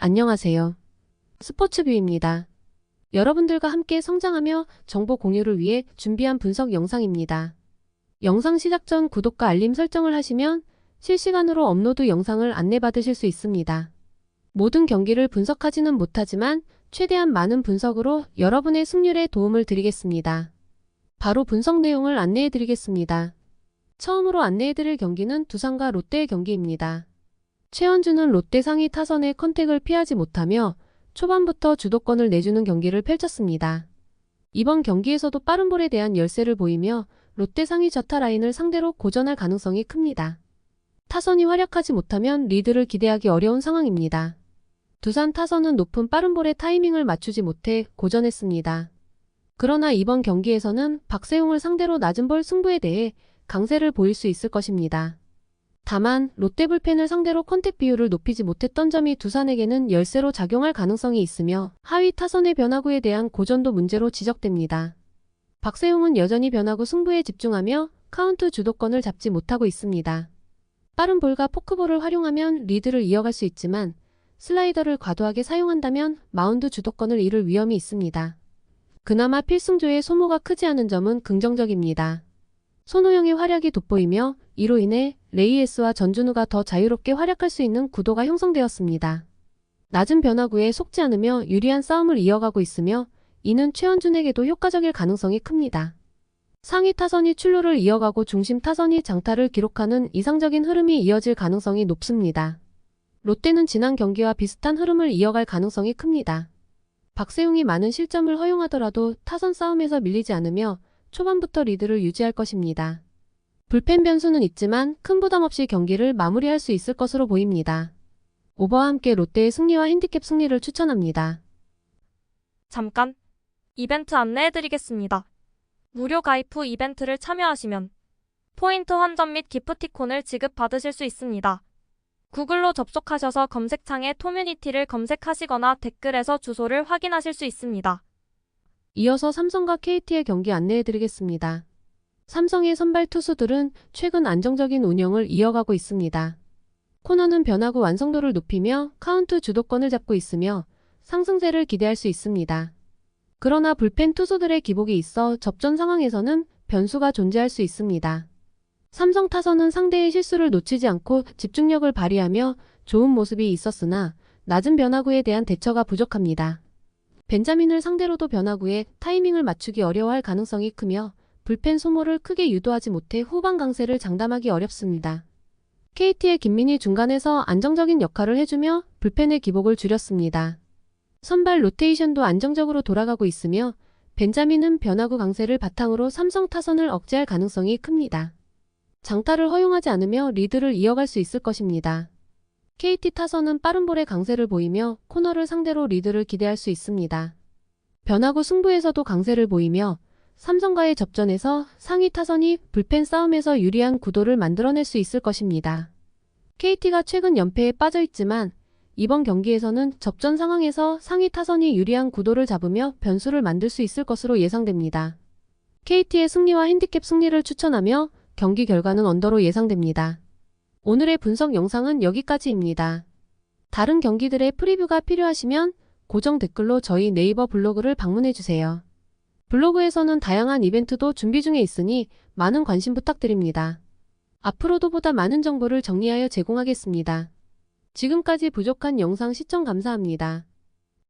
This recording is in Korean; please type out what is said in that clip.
안녕하세요. 스포츠뷰입니다. 여러분들과 함께 성장하며 정보 공유를 위해 준비한 분석 영상입니다. 영상 시작 전 구독과 알림 설정을 하시면 실시간으로 업로드 영상을 안내받으실 수 있습니다. 모든 경기를 분석하지는 못하지만 최대한 많은 분석으로 여러분의 승률에 도움을 드리겠습니다. 바로 분석 내용을 안내해 드리겠습니다. 처음으로 안내해 드릴 경기는 두산과 롯데의 경기입니다. 최원주는 롯데 상위 타선의 컨택을 피하지 못하며 초반부터 주도권을 내주는 경기를 펼쳤습니다. 이번 경기에서도 빠른 볼에 대한 열세를 보이며 롯데 상위 저타 라인을 상대로 고전할 가능성이 큽니다. 타선이 활약하지 못하면 리드를 기대하기 어려운 상황입니다. 두산 타선은 높은 빠른 볼의 타이밍을 맞추지 못해 고전했습니다. 그러나 이번 경기에서는 박세웅을 상대로 낮은 볼 승부에 대해 강세를 보일 수 있을 것입니다. 다만 롯데 불펜을 상대로 컨택 비율을 높이지 못했던 점이 두산에게는 열세로 작용할 가능성이 있으며 하위 타선의 변화구에 대한 고전도 문제로 지적됩니다. 박세웅은 여전히 변화구 승부에 집중하며 카운트 주도권을 잡지 못하고 있습니다. 빠른 볼과 포크볼을 활용하면 리드를 이어갈 수 있지만 슬라이더를 과도하게 사용한다면 마운드 주도권을 잃을 위험이 있습니다. 그나마 필승조의 소모가 크지 않은 점은 긍정적입니다. 손호영의 활약이 돋보이며 이로 인해 레이에스와 전준우가 더 자유롭게 활약할 수 있는 구도가 형성되었습니다. 낮은 변화구에 속지 않으며 유리한 싸움을 이어가고 있으며 이는 최원준에게도 효과적일 가능성이 큽니다. 상위 타선이 출루를 이어가고 중심 타선이 장타를 기록하는 이상적인 흐름이 이어질 가능성이 높습니다. 롯데는 지난 경기와 비슷한 흐름을 이어갈 가능성이 큽니다. 박세웅이 많은 실점을 허용하더라도 타선 싸움에서 밀리지 않으며 초반부터 리드를 유지할 것입니다. 불펜 변수는 있지만 큰 부담 없이 경기를 마무리할 수 있을 것으로 보입니다. 오버와 함께 롯데의 승리와 핸디캡 승리를 추천합니다. 잠깐 이벤트 안내해드리겠습니다. 무료 가입 후 이벤트를 참여하시면 포인트 환전 및 기프티콘을 지급받으실 수 있습니다. 구글로 접속하셔서 검색창에 토뮤니티를 검색하시거나 댓글에서 주소를 확인하실 수 있습니다. 이어서 삼성과 KT의 경기 안내해드리겠습니다. 삼성의 선발 투수들은 최근 안정적인 운영을 이어가고 있습니다. 코너는 변화구 완성도를 높이며 카운트 주도권을 잡고 있으며 상승세를 기대할 수 있습니다. 그러나 불펜 투수들의 기복이 있어 접전 상황에서는 변수가 존재할 수 있습니다. 삼성 타선은 상대의 실수를 놓치지 않고 집중력을 발휘하며 좋은 모습이 있었으나 낮은 변화구에 대한 대처가 부족합니다. 벤자민을 상대로도 변화구에 타이밍을 맞추기 어려워할 가능성이 크며 불펜 소모를 크게 유도하지 못해 후반 강세를 장담하기 어렵습니다. KT의 김민희 중간에서 안정적인 역할을 해주며 불펜의 기복을 줄였습니다. 선발 로테이션도 안정적으로 돌아가고 있으며 벤자민은 변화구 강세를 바탕으로 삼성 타선을 억제할 가능성이 큽니다. 장타를 허용하지 않으며 리드를 이어갈 수 있을 것입니다. KT 타선은 빠른 볼의 강세를 보이며 코너를 상대로 리드를 기대할 수 있습니다. 변화구 승부에서도 강세를 보이며 삼성과의 접전에서 상위 타선이 불펜 싸움에서 유리한 구도를 만들어낼 수 있을 것입니다. KT가 최근 연패에 빠져 있지만 이번 경기에서는 접전 상황에서 상위 타선이 유리한 구도를 잡으며 변수를 만들 수 있을 것으로 예상됩니다. KT의 승리와 핸디캡 승리를 추천하며 경기 결과는 언더로 예상됩니다. 오늘의 분석 영상은 여기까지입니다. 다른 경기들의 프리뷰가 필요하시면 고정 댓글로 저희 네이버 블로그를 방문해주세요. 블로그에서는 다양한 이벤트도 준비 중에 있으니 많은 관심 부탁드립니다. 앞으로도 보다 많은 정보를 정리하여 제공하겠습니다. 지금까지 부족한 영상 시청 감사합니다.